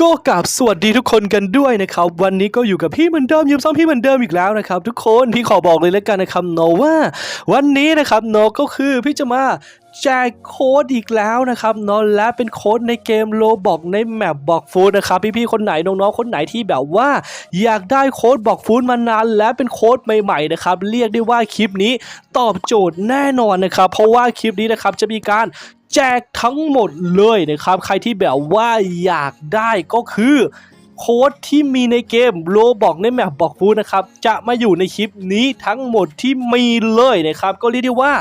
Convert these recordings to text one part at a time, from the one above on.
ก็กราบสวัสดีทุกคนกันด้วยนะครับ วันนี้ก็อยู่กับพี่เหมือนเดิมยืมซ้อมพี่เหมือนเดิมอีกแล้วนะครับ ทุกคนพี่ขอบอกเลยแล้วกันนะครับโนว่า วันนี้นะครับโนก็คือพี่จะมา แจกโค้ดอีกแล้วนะครับเนอะและเป็นโค้ดในเกมโลบอกในแมปบอกฟูดนะครับพี่ๆคนไหนน้องๆคนไหนที่แบบว่า อยากได้โค้ดบอกฟูดมานานและเป็นโค้ดใหม่ๆนะครับเรียกได้ว่าคลิปนี้ตอบโจทย์แน่นอนนะครับ เพราะว่าคลิปนี้นะครับจะมีการแจกทั้งหมดเลยนะครับ ใครที่แบบว่าอยากได้ก็คือโค้ดที่มีในเกมโลบอกในแมปบอกฟูดนะครับจะมาอยู่ในคลิปนี้ทั้งหมดที่มีเลยนะครับ ก็เรียกได้ว่า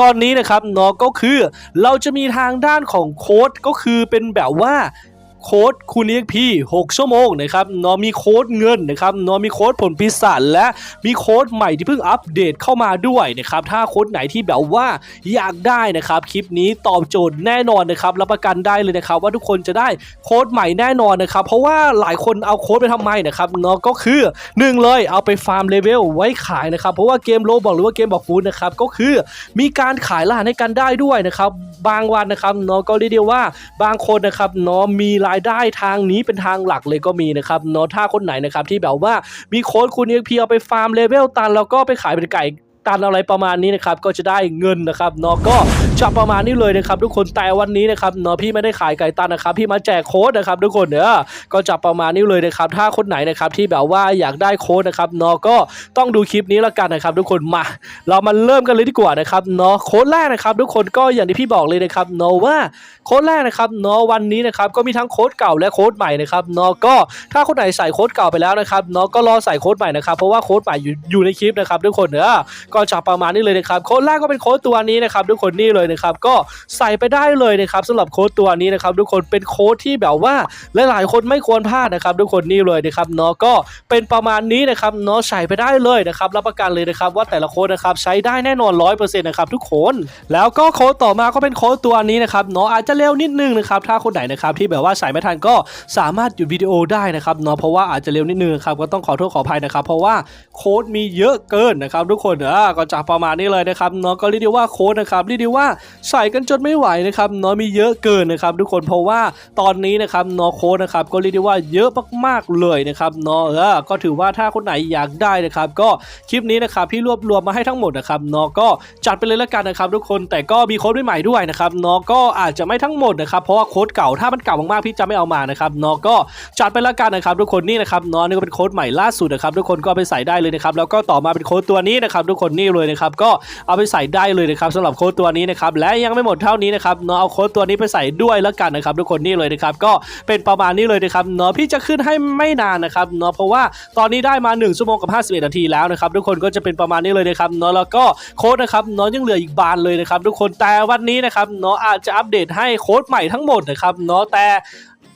ตอนนี้นะครับเนาะก็คือเราจะมีทางด้านของโค้ดก็คือเป็นแบบว่า โค้ดคูณ EXP 6 ชั่วโมงนะครับนาะมีโค้ดเงินนะครับนาะมีโค้ดผลพิศาจและมีโค้ดใหม่ที่เพิ่งอัปเดตเข้ามาด้วยนะครับถ้าโค้ดไหนที่แบบว่าอยากได้นะครับคลิปนี้ตอบโจทย์แน่นอนนะครับรับประกันได้เลยนะครับว่าทุกคนจะได้โค้ดใหม่แน่นอนนะครับเพราะว่าหลายคนเอาโค้ดไปทำไมนะครับเนาะก็คือหนึ่งเลยเอาไปฟาร์มเลเวลไว้ขายนะครับเพราะว่าเกมโลบอกหรือว่าเกมบอกฟูดนะครับก็คือมีการขายรหัสให้กันได้ด้วยนะครับบางวันนะครับเนาะก็เรียกได้ว่าบางคนนะครับเนาะมีรายได้ทางนี้เป็นทางหลักเลยก็มีนะครับเนาะถ้าคนไหนนะครับที่แบบว่ามีโค้ดคุณเอ็กพีเอาไปฟาร์มเลเวลตันแล้วก็ไปขายเป็นไก่ ตันอะไรประมาณนี้นะครับก็จะได้เงินนะครับเนาะก็จะประมาณนี้เลยนะครับทุกคนแต่วันนี้นะครับเนาะพี่ไม่ได้ขายไก่ตันนะครับพี่มาแจกโค้ดนะครับทุกคนเนอะก็จะประมาณนี้เลยนะครับถ้าคนไหนนะครับที่แบบว่าอยากได้โค้ดนะครับเนาะก็ต้องดูคลิปนี้แล้วกันนะครับ ทุกคนมา เรามาเริ่มกันเลยดีกว่านะครับเนาะโค้ดแรกนะครับ ทุกคนก็อย่างที่พี่บอกเลยนะครับเนาะว่าโค้ดแรกนะครับเนาะวันนี้นะครับก็มีทั้งโค้ดเก่าและโค้ดใหม่นะครับเนาะก็ถ้าคนไหนใส่โค้ดเก่าไปแล้วนะครับเนาะก็รอใส่โค้ดใหม่นะครับเพราะว่าโค้ดใหม่อยู่อยู่ในคลิปนะครับทุกคนเนอะก็จะประมาณนี้เลยนะครับโค้ดแรกก็เป็นโค้ดตัวนี้นะครับทุกคนนี่เลยนะครับก็ใส่ไปได้เลยนะครับสำหรับโค้ดตัวนี้นะครับทุกคนเป็นโค้ดที่แบบว่าหลายๆคนไม่ควรพลาดนะครับทุกคนนี่เลยนะครับเนาะก็เป็นประมาณนี้นะครับเนาะใส่ไปได้เลยนะครับรับประกันเลยนะครับว่าแต่ละโค้ดนะครับใช้ได้แน่นอนร้อยเปอร์เซ็นต์นะครับทุกคนแล้วก็โค้ดต่อมาก็เป็นโค้ดตัวนี้นะครับเนาะอาจจะเร็วนิดนึงนะครับถ้าคนไหนนะครับที่แบบว่าใส่ไม่ทันก็สามารถหยุดวิดีโอได้นะครับเนาะเพราะว่าอาจจะเร็วนิดนึงครับก็ต้องขอโทษขออภัยนะครับ เพราะว่าโค้ดมีเยอะเกินนะครับทุกคนเออก็จะประมาณนี้เลยนะครับเนาะก็เรียกได้ว่าโค้ดนะครับเรียกได้ว่าใส่กันจนไม่ไหวนะครับเนาะมีเยอะเกินนะครับทุกคนเพราะว่าตอนนี้นะครับเนาะโค้ดนะครับก็เรียกได้ว่าเยอะมากๆเลยนะครับเนาะเออก็ถือว่าถ้าคนไหนอยากได้นะครับ ก็คลิปนี้นะครับพี่รวบรวมมาให้ทั้งหมดนะครับเนาะก็จัดไปเลยละกันนะครับ ทุกคนแต่ก็มีโค้ดใหม่ๆด้วยนะครับเนาะก็อาจจะไม่ทั้งหมดนะครับเพราะว่าโค้ดเก่าถ้ามันเก่ามากๆพี่จะไม่เอามานะครับเนาะก็จัดไปละกันนะครับทุกคนนี่นะครับเนาะนี่ก็เป็นโค้ดใหม่ล่าสุดนะครับทุกคนก็ไปใส่ได้เลยนะครับแล้วก็ต่อมาเป็นโค้ดตัวนี้นะครับทุกคนนี่เลยนะครับก็เอาไปใส่ได้เลยนะครับสำหรับโค้ดตัวนี้นะครับและยังไม่หมดเท่านี้นะครับเนาะเอาโค้ดตัวนี้ไปใส่ด้วยและกันนะครับทุกคนนี่เลยนะครับก็เป็นประมาณนี้เลยนะครับเนาะพี่จะขึ้นให้ไม่นานนะครับเนาะเพราะว่าตอนนี้ได้มา 1 ชั่วโมงกับ 51 นาทีแล้วนะครับทุกคนก็จะเป็นประมาณนี้เลยนะครับเนาะแล้วก็โค้ดนะครับเนาะยังเหลืออีกบานเลยนะครับทุกคนแต่วันนี้นะครับเนาะอาจจะอัปเดตให้โค้ดใหม่ทั้งหมดนะครับเนาะแต่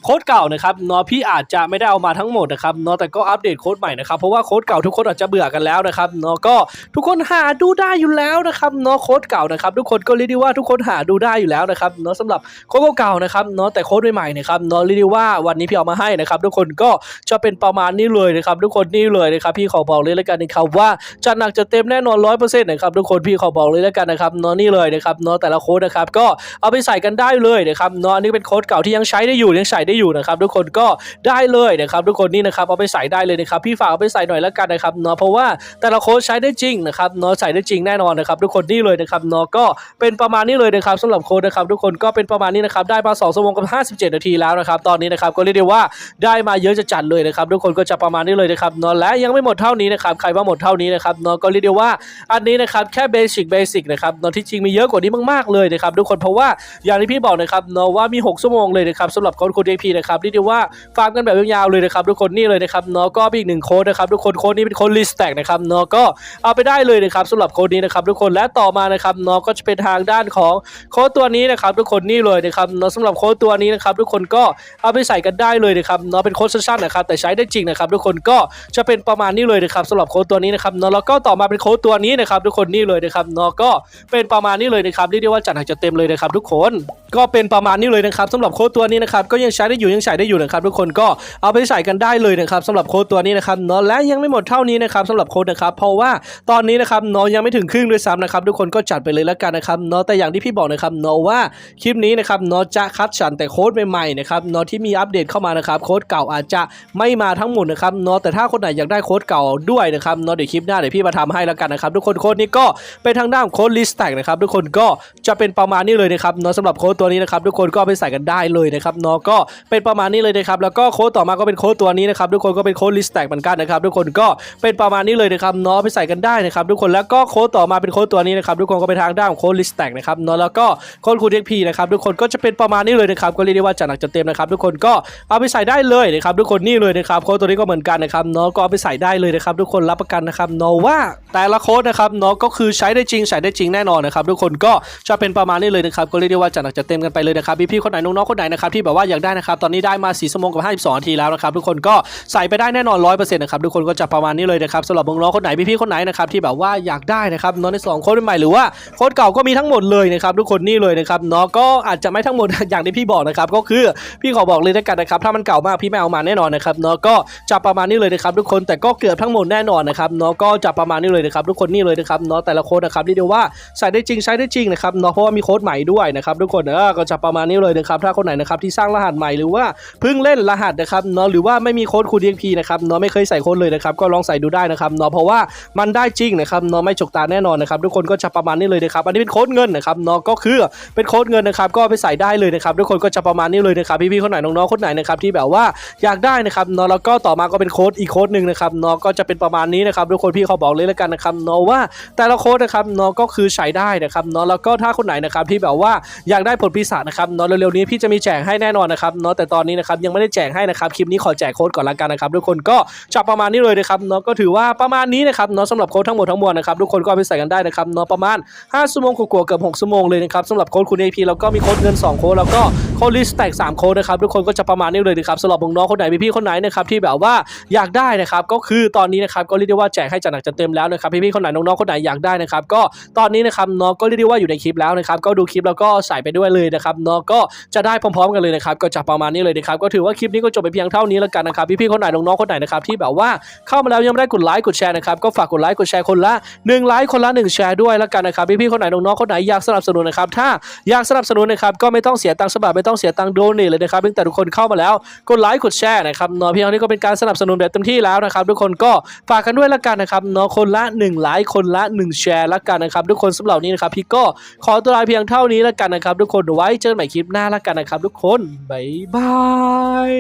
โค้ดเก่านะครับเนาะพี่อาจจะไม่ได้เอามาทั้งหมดนะครับเนาะแต่ก็อัปเดตโค้ดใหม่นะครับเพราะว่าโค้ดเก่าทุกคนอาจจะเบื่อกันแล้วนะครับเนาะก็ทุกคนหาดูได้อยู่แล้วนะครับเนาะโค้ดเก่านะครับทุกคนก็เรียกได้ว่าทุกคนหาดูได้อยู่แล้วนะครับเนาะสำหรับโค้ดเก่าๆนะครับเนาะแต่โค้ดใหม่ๆนะครับเนาะเรียกได้ว่าวันนี้พี่เอามาให้นะครับทุกคนก็จะเป็นประมาณนี้เลยนะครับทุกคนนี่เลยนะครับพี่ขอบอกเลยแล้วกันนะครับว่าจะหนักจะเต็มแน่นอนร้อยเปอร์เซ็นต์นะครับทุกคนพี่ขอบอกเลยแล้วกันนะครับเนาะนี่เลยนะครับเนาะแต่ละโค้ดนะครับก็เอาไปใส่กันได้เลยนะครับเนาะอันนี้เป็นโค้ดเก่าที่ยังใช้ได้อยู่ยังใส่ได้อยู่นะครับทุกคนก็ได้เลยนะครับทุกคนนี่นะครับเอาไปใส่ได้เลยนะครับพี่ฝากเอาไปใส่หน่อยแล้วกันนะครับเนาะเพราะว่าแต่ละโค้ดใช้ได้จริงนะครับเนาะใส่ได้จริงแน่นอนนะครับทุกคนนี่เลยนะครับเนาะก็เป็นประมาณนี้เลยนะครับสำหรับโค้ดนะครับทุกคนก็เป็นประมาณนี้นะครับได้มา2ชั่วโมงกับ57 นาทีแล้วนะครับตอนนี้นะครับก็เรียกได้ว่าได้มาเยอะจะจัดเลยนะครับทุกคนก็จะประมาณนี้เลยนะครับเนาะและยังไม่หมดเท่านี้นะครับใครว่าหมดเท่านี้นะครับเนาะก็เรียกได้ว่าอันนี้นะครับแค่เบสิกเบสิกนะครับเนาะที่จริงมีเยอะกว่านี้มากๆเลยนะครับทุกคนเพราะว่าอย่างที่พี่บอกนะครับเนาะว่ามี 6 ชั่วโมงเลยนะครับสำหรับค้ดคูณ AP นะครับเรียกได้ว่าฟาร์มกันแบบยาวๆเลยนะครับทุกคนนี่เลยนะครับเนาะก็มีอีกหนึ่งโค้ดนะครับทุกคนโค้ดนี้เป็นโค้ดลิสแตกนะครับเนาะก็เอาไปได้เลยนะครับสำหรับโค้ดนี้นะครับทุกคนและต่อมานะครับเนาะก็จะเป็นทางด้านของโค้ดตัวนี้นะครับทุกคนนี่เลยนะครับเนาะสำหรับโค้ดตัวนี้นะครับทุกคนก็เอาไปใส่กันได้เลยนะครับเนาะเป็นโค้ดสั้นๆนะครับแต่ใช้ได้จริงนะครับทุกคนก็จะเป็นประมาณนี้เลยนะครับสำหรับโค้ดตัวนี้นะครับเนาะแล้วก็ต่อมาเป็นโค้ดตัวนี้นะครับทุกคนนี่เลยนะครับเนาะก็เป็นประมาณนี้เลยนะครับเรียกได้ว่าจัดหนักจัดเต็มเลยนะครับทุกคนก็เป็นประมาณนี้เลยนะครับสำหรับโค้ดตัวนี้นะครับก็ยังใช้ได้อยู่ยังใช้ได้อยู่นะครับทุกคนก็เอาไปใส่กันได้เลยนะครับสำหรับโค้ดตัวนี้นะครับเนาะและยังไม่หมดเท่านี้นะครับสำหรับโค้ดนะครับเพราะว่าตอนนี้นะครับเนาะยังไม่ถึงครึ่งด้วยซ้ำนะครับทุกคนก็จัดไปเลยแล้วกันนะครับเนาะแต่อย่างที่พี่บอกนะครับเนาะว่าคลิปนี้นะครับเนาะจะคัดสรรแต่โค้ดใหม่ๆนะครับเนาะที่มีอัปเดตเข้ามานะครับโค้ดเก่าอาจจะไม่มาทั้งหมดนะครับเนาะแต่ถ้าคนไหนอยากได้โค้ดเก่าด้วยนะครับเนาะเดี๋ยวคลิปหน้าเดี๋ยวพี่มาทำให้แล้วกันนะครับทุกคนโค้ดนี้ก็เป็นทางด้านโค้ดลิสต์แตกนะครับทุกคนก็จะเป็นประมาณนี้เลยนะครับเนาะสำหรับโค้ดตัวนี้นะครับทุกคนก็ไปใส่กันได้เลยนะครับเนาะก็เป็นประมาณนี้เลยนะครับแล้วก็โค้ดต่อมาก็เป็นโค้ดตัวนี้นะครับทุกคนก็เป็นโค้ดลิสต์แตกเหมือนกันนะครับทุกคนก็เป็นประมาณนี้เลยนะครับเนาะเอไปใส่กันได้นะครับทุกคนแล้วก็โค้ดต่อมาเป็นโค้ดตัวนี้นะครับทุกคนก็เป็นทางด้านของโค้ดลิสต์แตกนะครับเนาะแล้วก็โค้ดคูณเอ็กพีนะครับทุกคนก็จะเป็นประมาณนี้เลยนะครับก็เรียกได้ว่าจัดหนักจัดเต็มนะครับทุกคนก็เอาไปใส่ได้เลยนะครับทุกคนนี่เลยนะครับโค้ดตัวนี้ก็เหมือนกันนะครับเนาะก็เอาไปใส่ได้เลยนะครับทุกคนรับประกันนะครับเนาะว่าแต่ละโค้ดนะครับเนาะก็คือใช้ได้จริงใช้ได้จริงแน่นอนนะครับทุกคนก็จะเป็นประมาณนี้เลยนะครับก็เรียกได้ว่าจัดหนักจัดเต็มกันไปเลยนะครับพี่ๆคนไหนน้องๆคนไหนนะครับที่แบบว่าอยากได้นะครับครับ ตอนนี้ได้มา4ชั่วโมงกับ 52นาทีแล้วนะครับทุกคนก็ใส่ไปได้แน่นอน100%นะครับทุกคนก็จะประมาณนี้เลยนะครับสำหรับน้องๆคนไหนพี่ๆคนไหนนะครับที่แบบว่าอยากได้นะครับเนาะในสองโค้ดใหม่หรือว่าโค้ดเก่าก็มีทั้งหมดเลยนะครับทุกคนนี่เลยนะครับเนาะก็อาจจะไม่ทั้งหมดอย่างที่พี่บอกนะครับก็คือพี่ขอบอกเลยแล้วกันนะครับถ้ามันเก่ามากพี่ไม่เอามาแน่นอนนะครับเนาะก็จะประมาณนี้เลยนะครับทุกคนแต่ก็เกือบทั้งหมดแน่นอนนะครับเนาะก็จะประมาณนี้เลยนะครับทุกคนนี่เลยนะครับเนาะแต่ละโค้ดนะครับเรียกได้ว่าใส่ได้จริงใช้ได้จริงนะครับเนาะเพราะว่ามีโค้ดใหม่ด้วยนะครับทุกคนเออก็จะประมาณนี้เลยนะครับถ้าคนไหนนะครับที่สร้างรหัสใหม่หรือว่าเพิ่งเล่นรหัสนะครับเนาะหรือว่าไม่มีโค้ดคูณ DXP นะครับเนาะไม่เคยใส่โค้ดเลยนะครับก็ลองใส่ดูได้นะครับเนาะเพราะว่ามันได้จริงนะครับเนาะไม่จกตาแน่นอนนะครับทุกคนก็จะประมาณนี้เลยนะครับอันนี้เป็นโค้ดเงินนะครับเนาะก็คือเป็นโค้ดเงินนะครับก็ไปใส่ได้เลยนะครับทุกคนก็จะประมาณนี้เลยนะครับพี่ๆคนไหนน้องๆคนไหนนะครับที่แบบว่าอยากได้นะครับเนาะแล้วก็ต่อมาก็เป็นโค้ดอีกโค้ดหนึ่งนะครับเนาะก็จะเป็นประมาณนี้นะครับทุกคนพี่เขาบอกเลยแล้วกันนะครับเนาะว่าแต่ละโค้ดนะครับเนาะก็คือใช้ได้นะครับเนาะแล้วก็ถ้าคนไหนนะครับที่แบบว่าอยากได้ผลปีศาจนะครับเนาะเร็วๆนี้พี่จะมีแจกให้แน่นอนนะครับเนาะแต่ตอนนี้นะครับยังไม่ได้แจกให้นะครับคลิปนี้ขอแจกโค้ดก่อนละกันนะครับทุกคนก็จะประมาณนี้เลยนะครับเนาะก็ถือว่าประมาณนี้นะครับเนาะสำหรับโค้ดทั้งหมดทั้งมวลนะครับทุกคนก็ไปใส่กันได้นะครับเนาะประมาณ5ชั่วโมงกว่าเกือบ6ชั่วโมงเลยนะครับสำหรับโค้ดคุณ AP แล้วก็มีโค้ดเงิน 2 โค้ดแล้วก็โค้ดลิสต์แตก3โค้ดนะครับทุกคนก็จะประมาณนี้เลยนะครับสำหรับน้องคนไหนพี่ๆคนไหนนะครับที่แบบว่าอยากได้นะครับก็คือตอนนี้นะครับก็เรียกได้ว่าแจกให้จัดหนักจัดเต็มแล้วนะครับพี่ๆคนไหนน้องๆคนไหนอยากได้นะครับก็ตอนนี้นะครับเนาะก็เรียกได้ว่าอยู่ในคลิปแล้วนะครับก็ดูคลิปแล้วก็ใส่ไปด้วยเลยนะครับเนาะก็จะได้พร้อมๆกันเลยนะครับก็จะประมาณนี้เลยนะครับ ก็ถือว่าคลิปนี้ก็จบไปเพียงเท่านี้แล้วกันนะครับ พี่ๆคนไหนน้องๆคนไหนนะครับที่แบบว่าเข้ามาแล้วยังไม่ได้กดไลค์กดแชร์นะครับก็ฝากกดไลค์กดแชร์คนละ1ไลค์คนละ1แชร์ด้วยแล้วกันนะครับพี่ๆคนไหนน้องๆคนไหนอยากสนับสนุนนะครับถ้าอยากสนับสนุนนะครับก็ไม่ต้องเสียตังค์สมัครไม่ต้องเสียตังค์โดเนทเลยนะครับเพียงแต่ทุกคนเข้ามาแล้วกดไลค์กดแชร์นะครับเนาะเพียงนี้ก็เป็นการสนับสนุนแบบเต็มที่แล้วนะครับทุกคนก็ฝากกันด้วยแล้วกันนะครับเนาะคนละ1ไลค์คนละ1แชร์แล้วกันนะครับทุกคนสำหรับนี้นะครับพี่ก็ขอตัวลาเพียงเท่านี้แล้วกันนะครับทุกคนไว้เจอกันใหม่คลิปหน้าแล้วกันนะครับทุกคนบ๊ายบาย